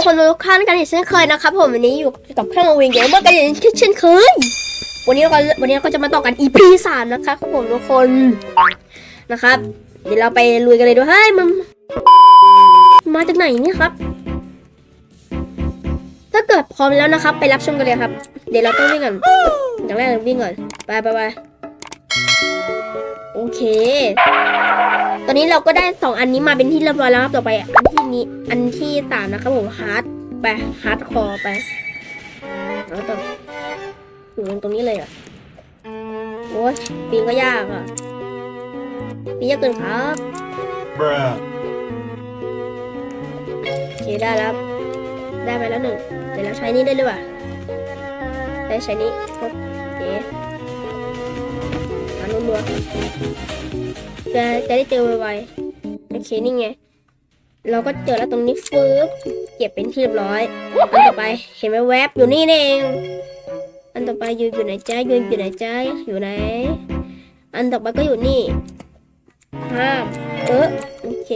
กคนทุกท่านกันอีกเช่นเคยนะครับผมวันนี้อยู่กับเครื่องวิงเกมเมอร์กันอีกเช่นเคยวันนี้เราก็วันนี้เราก็จะมาต่อกัน EP สามนะครับครับผมทุกคนนะครับ เดี๋ยวเราไปลุยกันเลยด้วยเฮ้ยมันมาจากไหนเนี่ยครับ ถ้าเกิดพร้อมแล้วนะครับ ไปรับชมกันเลยครับ เดี๋ยวเราต้องวิ่งก่อนอย่างแรกเราวิ่งก่อนไปไปไปโอเค ตอนนี้เราก็ได้สองอันนี้มาเป็นที่เรียบร้อยแล้วครับต่อไปอันที่ นี้อันที่สามนะครับผมฮาร์ดไปฮาร์ดคอร์ไปแล้วต่ออยู่ตรงนี้เลยอะโอ้ยปีนก็ยากอะปีนยากเกินครับ Bruh. โอเคได้แล้ว ได้ไปแล้วหนึ่งเดี๋ยวเราใช้นี่ได้เลยว่ะได้ใช้นี้ครบโอเคมารัวๆจะจะได้เจอไวๆโอเคนี่ไง เราก็เจอแล้วตรงนี้ฟืบเก็บเป็นที่เรียบร้อย อันต่อไปเห็นไหมแวบอยู่นี่เอง อันต่อไปอยู่อยู่ไหนจ้าอยู่อยู่ไหนจ้าอยู่ไหน อันต่อไปก็อยู่นี่ห้ามเออโอเค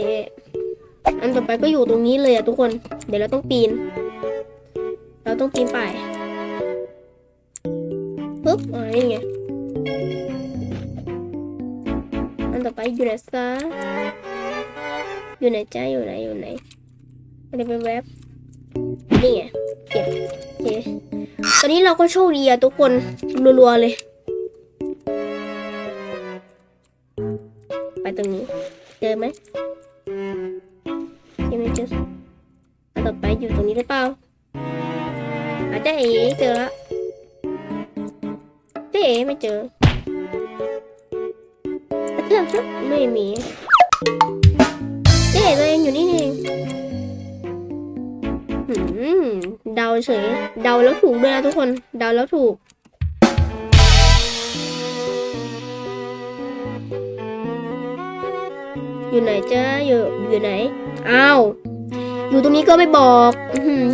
อันต่อไปก็อยู่ตรงนี้เลยอะทุกคน เดี๋ยวเราต้องปีน เราต้องปีนไปปุ๊บอ่านี่ไง อันต่อไปอยู่ไหนซะ อยู่ไหนจ้าอยู่ไหนอยู่ไหนอะไรไปแวบนี่ไงเก็บโอเคตอนนี้เราก็โชคดีอะทุกคนรัวๆเลย ไปตรงนี้ เจอไหมยังไม่เจอต่อไปอยู่ตรงนี้หรือเปล่าอาจจะเอ๋เจอละเจ๊เอ๋ไม่เจอเพื่อนไม่มี เจ๊เอ๋ตัวเองอยู่นี่เองเดาเฉย เดาแล้วถูกด้วยนะทุกคน เดาแล้วถูก อยู่ไหนจ้าอยู่อยู่ไหน อ้าว อยู่ตรงนี้ก็ไม่บอก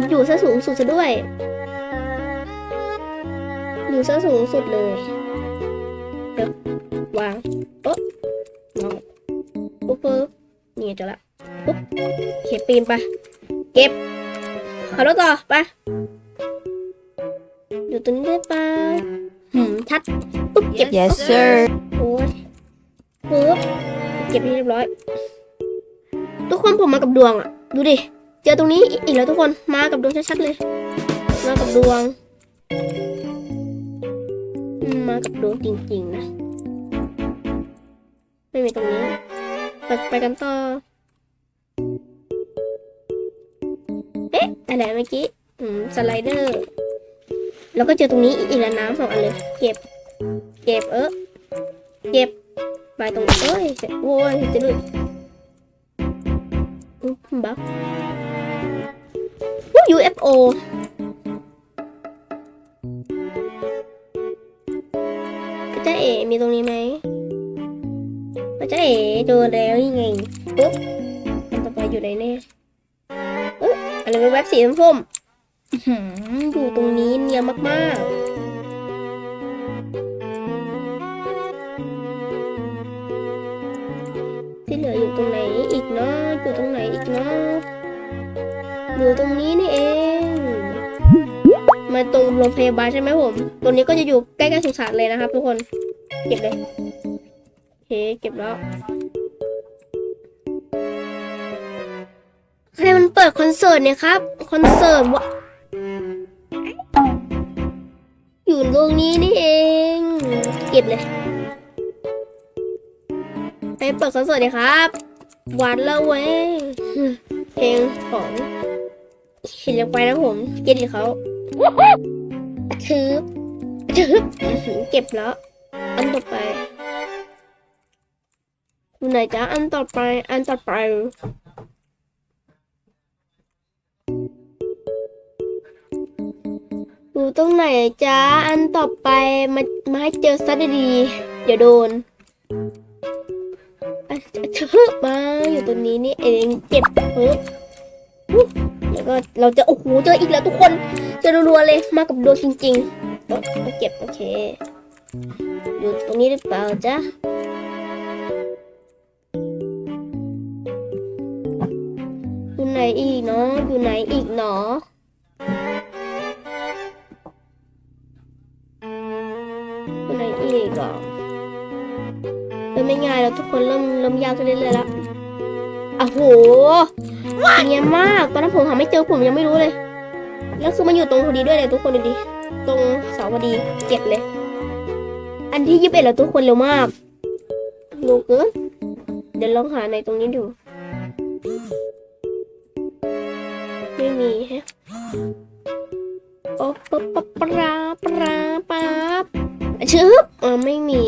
อยู่ซะสูงสุดซะด้วย อยู่ซะสูงสุดเลยเดี๋ยววางโอ๊ะวางปุ๊บปุ๊บนี่เจอละ ปุ๊บเข็บปีนไป เก็บขับรถต่อไปอยู่ตรงนี้ได้ปะหืมชัดปุ๊บเก็บ Yes, sir. โอ้ยปุ๊บเก็บให้เรียบร้อย ทุกคนผมมากับดวงอะ ดูดิ เจอตรงนี้อีอีกแล้วทุกคน มากับดวงชัดๆเลย มากับดวงอืมมากับดวงจริงๆนะ ไม่มีตรงนี้ ไปไปกันต่อะอะไรเมื่อกี้อืมสไลเดอร์ แล้วก็เจอตรงนี้อีกแล้วน้ำสองอันเลย เก็บ เก็บเออเก็บไปตรงโอ้ยเสร็จโอ้ยจะดูอุ๊ยบักวู้ UFO พระเจ้าเอ๋มีตรงนี้ไหมพระเจ้าเอ๋เจอแล้วยังไงปุ๊บอันต่อไปอยู่ไหนเนี่ย อ๊ะอะไรเป็นแว็บสีส้มๆอื้อหืออยู่ตรงนี้เนียนมากๆที่เหลืออยู่ตรงไหนอีกเนาะอยู่ตรงไหนอีกเนาะอยู่ตรงนี้นี่เองมาตรงโรงพยาบาลใช่ไหมผมตรงนี้ก็จะอยู่ใกล้ๆสุสานเลยนะครับ ทุกคน เก็บเลยโอเคเก็บแล้ว ใครมันเปิดคอนเสิร์ตเนี่ยครับ คอนเสิร์ตวะอยู่ตรงนี้นี่เอง เก็บเลยไปเปิดคอนเสิร์ตเลยครับหวานละเว้ยเพลงของเห็นยังไปนะผมเก็ตดิเขาทึบทึบอื้อหือเก็บแล้ว อันต่อไปอยู่ไหนจ๊ะอันต่อไป อันต่อไป ตรงไหนจ๊ะอันต่อไปมามาให้เจอซะดีๆอย่าโดนอะเชอมาอยู่ตรงนี้นี่เองเก็บเฮ้ยแล้วก็เราจะโอ้โหเจออีกแล้วทุกคนเจอรัวๆเลยมากับดวงจริงๆเอาเก็บโอเคอยู่ตรงนี้หรือเปล่าจ๊ะอยู่ไหนอีกเนาะอยู่ไหนอีกเนาะ กอะเริ่มไม่ง่ายแล้วทุกคนเริ่มเริ่มยากขึ้นเรื่อยๆแล้วอ้าวโหเนียนมาก ตอนนั้นผมหาไม่เจอผมยังไม่รู้เลย แล้วคือมันอยู่ตรงพอดีด้วยเลยทุกคนดูดิ ตรงเสาพอดีเจ็บเลย อันที่ยี่สิบเอ็ดแล้วทุกคนเร็วมากเร็วเกินเดี๋ยวลองหาในตรงนี้ดูไม่มีฮะโอ๊บปั๊บปั๊บปราปราปั๊บชึบอ๋ อไม่มี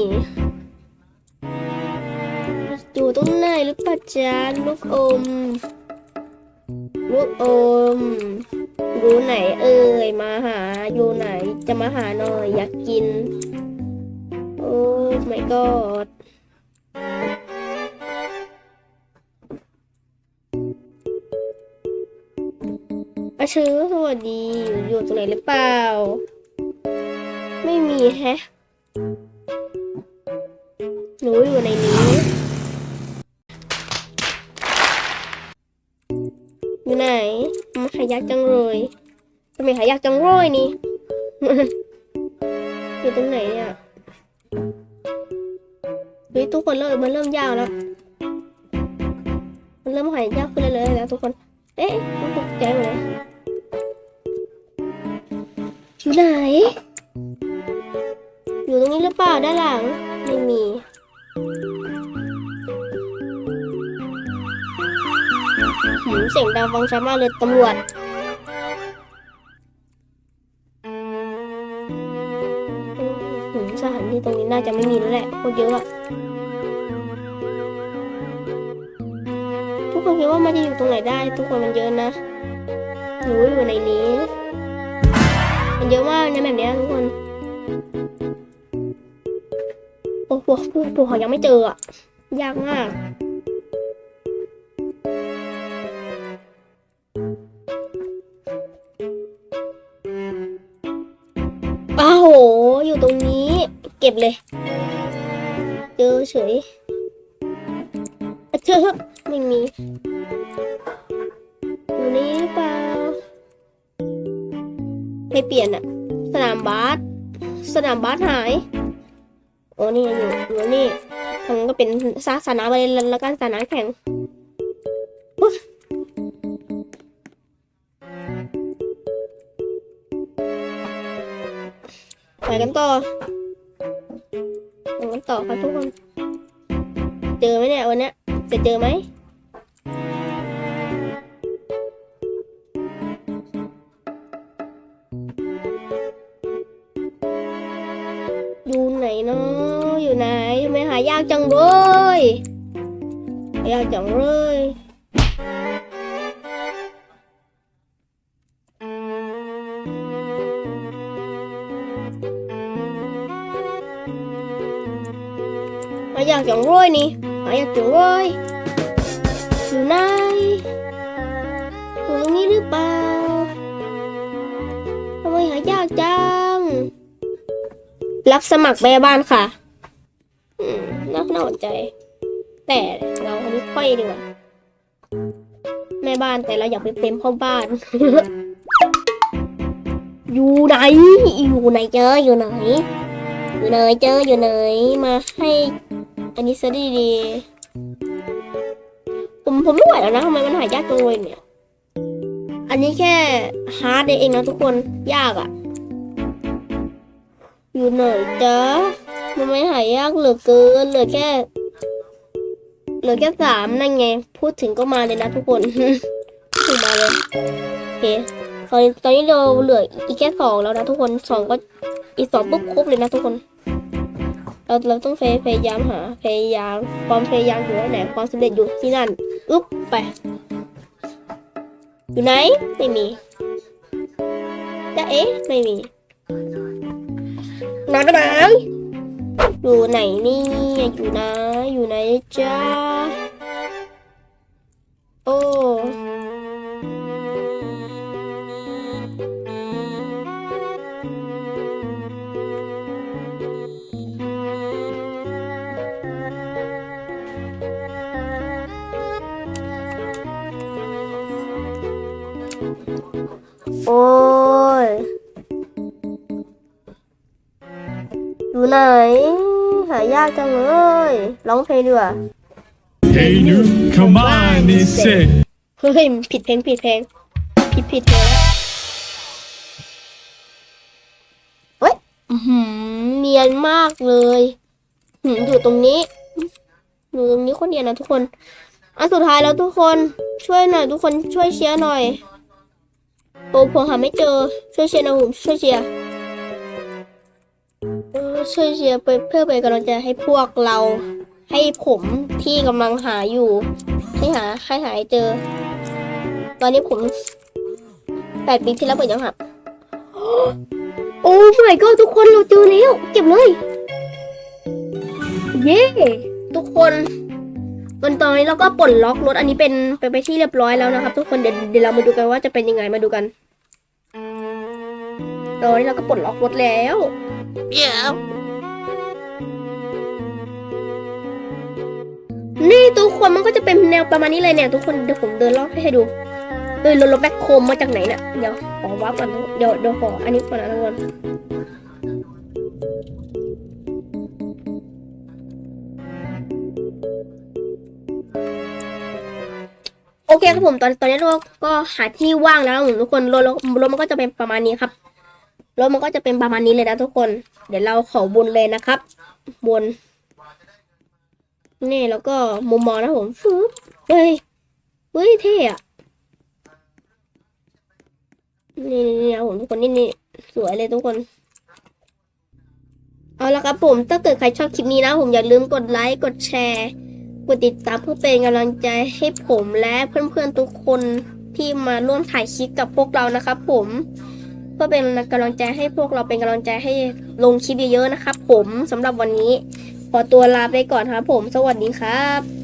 อยู่ตรงไหนหรือปล่าจ๊ะลูกอม ลูกอม อยู่ไหนเอ่ย มาหาอยู่ไหนจะมาหาหน่อยอยากกิน โอ้ my god อาชื่อสวัสดีอยู่อยู่ตรงไหนหรือเปล่า ไม่มีแฮะ หนูอยู่ในนี้ อยู่ไหนมันหายากจังเลยทำไมหายากจังเลยนี่ อยู่ตรงไหนเนี่ยเฮ้ยทุกคนเริ่มมันเริ่มยากแล้ว มันเริ่มหายากขึ้นเรื่อยๆแล้วทุกคน เอ๊ะมันตกใจหมดเลยอยู่ไหน อยู่ตรงนี้หรือเปล่าด้านหลัง ไม่มี หืมเสียงดังฟังชัดมากเลยตำรวจหืมสถานที่ตรงนี้น่าจะไม่มีแล้วแหละคตรเยอะอะทุกคนคิดว่ามันจะอยู่ตรงไหนได้ ทุกคนมันเยอะนะหนูอยู่ในนี้ มันเยอะมากนแบบนี้ทุกคน อ้โหพวกพวกเขายังไม่เจออะ ยากมากอ้าโห อยู่ตรงนี้ เก็บเลย เจอเฉยเจอไม่มีอยู่นี่หรือเปล่าไม่เปลี่ยนอะสนามบาสสนามบาสหาย โอ้นี่อยู่อยู่นี่ทางก็เป็นซาสนามไปเลยแล้วกันสนาแข่งไปกันต่อไปกันต่อครับทุกคน เจอไหมเนี่ยวันนี้จะเจอไหม อยู่ไหนทำไมหายากจังเลยหายากจังเลยหายากจังเลยนี่หายากจังเลยอยู่ไหนอยู่ตรงนี้หรือเปล่าทำไมหายากจังรับสมัครแม่บ้านค่ะ น่าสนใจ แต่เราอันนี้ค่อยดีกว่าแม่บ้านแต่เราอยากเป็นเต็มพ่อบ้าน อยู่ไหน อยู่ไหนเจออยู่ไหน อยู่ไหนเจออยู่ไหนมาให้อันนี้ซะดีดีผมผมไม่ไหวแล้วนะทำไมมันหายากจังเลยเนี่ย อันนี้แค่ฮาร์ดเองนะทุกคนยากอะ่ะ อยู่ไหนเจ๊ะ มันไม่หายยากเหลือเกินเหลือแค่ เหลือแค่สามนั่นไง พูดถึงก็มาเลยนะทุกคนถึงมาเลยโอเคตอนนี้ตอนนี้เราเหลืออีกแค่สองแล้วนะทุกคนสองก็อีกสองปุ๊บครบเลยนะทุกคน เราเราต้องพยพยายามหาพยายามความพยายามอยู่ที่ไหนความสำเร็จอยู่ที่นั่นอึ๊บไปอยู่ไหนไม่มีจะเอ๊ะไม่มีนอนได้ไหม อยู่ไหนนี่อยู่นะ อยู่ไหนจ้าโอ้ อยู่ไหน หายากจังเลยร้องเพลงดีกว่า Hey you, come on, it's it. เฮ้ยผิดเพลงผิดเพลง ผิดผิดเพลงแล้วเฮ้ยอื้อหือเนียนมากเลยหืมอยู่ตรงนี้อยู่ตรงนี้คนเดียวนะทุกคน อันสุดท้ายแล้วทุกคนช่วยหน่อยทุกคนช่วยเชียร์หน่อยโอ้ผมหาไม่เจอช่วยเชียร์นะผมช่วยเชียร์เออ ช่วยเชียร์ไปเพื่อเป็นกำลังใจให้พวกเรา ให้ผมที่กำลังหาอยู่ ให้หาใครหาให้เจอ ตอนนี้ผมแปดปีที่แล้วเปิดยังครับโอ้ my god ทุกคนเราเจอแล้วเก็บเลย เย้ทุกคนตอนตอนนี้เราก็ปลดล็อกรถอันนี้เป็นไปไปที่เรียบร้อยแล้วนะครับ ทุกคนเดี๋ยวเดี๋ยวเรามาดูกันว่าจะเป็นยังไงมาดูกันตอนนี้เราก็ปลดล็อกรถแล้ว นี่ทุกคนมันก็จะเป็นแนวประมาณนี้เลยเนี่ยทุกคนเดี๋ยวผมเดินรอบให้ดูเออรถรถแบ็คโคมมาจากไหนเนี่ยเดี๋ยวขอวับก่อนเดี๋ยวเดี๋ยวขออันนี้ก่อนนะทุกคนโอเคครับผมตอนตอนนี้เราก็หาที่ว่างแล้วนะผมทุกคนรถรถมันก็จะเป็นประมาณนี้ครับ รถมันก็จะเป็นประมาณนี้เลยนะทุกคน เดี๋ยวเราขอบนเลยนะครับ บน นี่แล้วก็มุมมองนะผมฟึบเฮ้ยเฮ้ยเท่อะนี่นี่นี่นะผมทุกคนนี่นี่สวยเลยทุกคน เอาละครับผมถ้าเกิดใครชอบคลิปนี้นะผมอย่าลืมกดไลค์กดแชร์กดติดตามเพื่อเป็นกำลังใจให้ผมและเพื่อนๆทุกคนที่มาร่วมถ่ายคลิปกับพวกเรานะครับผม เพื่อเป็นกำลังใจให้พวกเราเป็นกำลังใจให้ลงคลิปเยอะๆนะครับ ผมสำหรับวันนี้ขอตัวลาไปก่อนครับผม สวัสดีครับ